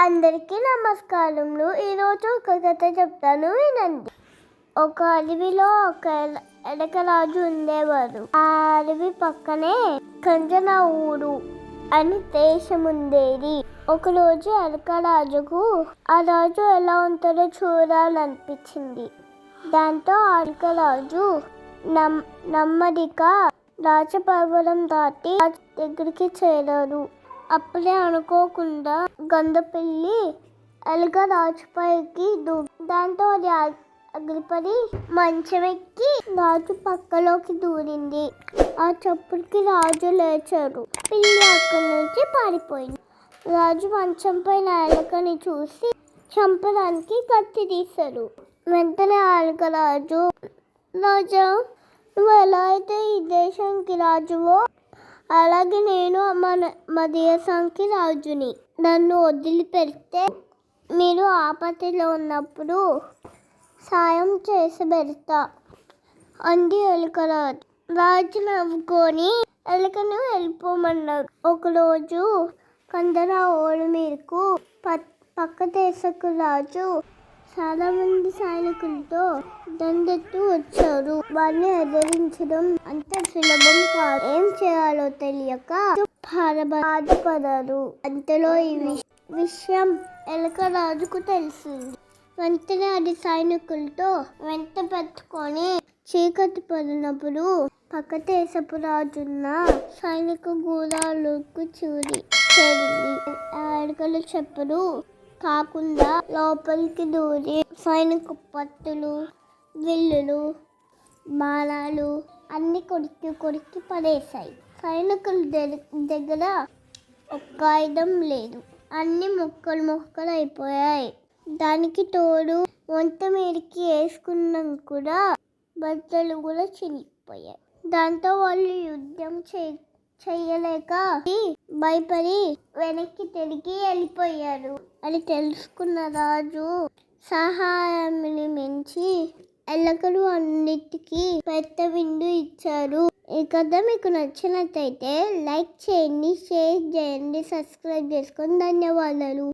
అందరికీ నమస్కారములు. ఈరోజు ఒక కథ చెప్తాను వినండి. ఒక అడవిలో ఒక ఎల- ఎలకరాజు ఉండేవారు ఆ అడవి పక్కనే కంజన ఊరు అని దేశం ఉండేది. ఒకరోజు ఎడకరాజుకు ఆ రాజు ఎలా ఉంటాడో చూడాలనిపించింది. దాంతో అడకరాజు నమ్ నెమ్మదిగా రాజపర్వతం దాటి దగ్గరికి చేరారు అప్పుడే అనుకోకుండా గంధపిల్లి ఎలుక రాజుపైకి దూ దాంతో అది అగ్రిపడి మంచమెక్కి మంచం ఎక్కి రాజు పక్కలోకి దూరింది. ఆ చప్పుడుకి రాజు లేచాడు. పిల్లి అక్కడి నుంచి పారిపోయింది. రాజు మంచం పైన ఎలుకని చూసి చంపడానికి కత్తి తీశాడు. వెంటనే ఆ ఎలుక రాజు రాజా నువ్వు ఎలా అయితే ఈ దేశానికి రాజువో అలాగే నేను మన దేశానికి రాజుని. నన్ను వదిలిపెడితే మీరు ఆపత్తిలో ఉన్నప్పుడు సాయం చేసి పెడతా. అంది ఎలుక రాజు రాజు నవ్వుకొని ఎలుకను వెళ్ళిపోమన్నాడు. ఒకరోజు కందరా ఓడి మీరుకు ప- పక్క దేశకు రాజు చాలా మంది సైనికులతో దండెత్తు వచ్చారు. వారిని ఎదిరించడం అంత సులభం కాదు. ఏం చేయాలో తెలియక బాధపడరు అంతలో ఈ విషయం ఎలకరాజుకు తెలిసింది. వెంటనే అది సైనికులతో వెంట పెట్టుకొని చీకటి పడినప్పుడు పక్క దేశపు రాజున్న సైనిక గూడాలకు చూడి చేరింది. అడగలు చెప్పులు కాకుండా లోపలికి దూరి సైనిక పట్టులు విల్లులు బాణాలు అన్ని కొరికి కొరికి పడేశాయి. సైనికుల దగ్గర ఒక్క ఆయుధం లేదు. అన్ని ముక్కలు ముక్కలు అయిపోయాయి. దానికి తోడు వంట మీదకి వేసుకున్నాం కూడా బట్టలు కూడా చినిగిపోయాయి దాంతో వాళ్ళు యుద్ధం చే చెయ్యలేక భయపడి వెనక్కి తిరిగి వెళ్ళిపోయారు. అని తెలుసుకున్న రాజు సహాయాన్ని మించి ఎల్లకలు అన్నిటికీ పెద్ద విందు ఇచ్చారు. ఈ కథ మీకు నచ్చినట్టయితే లైక్ చేయండి షేర్ చేయండి సబ్స్క్రైబ్ చేసుకొని ధన్యవాదాలు.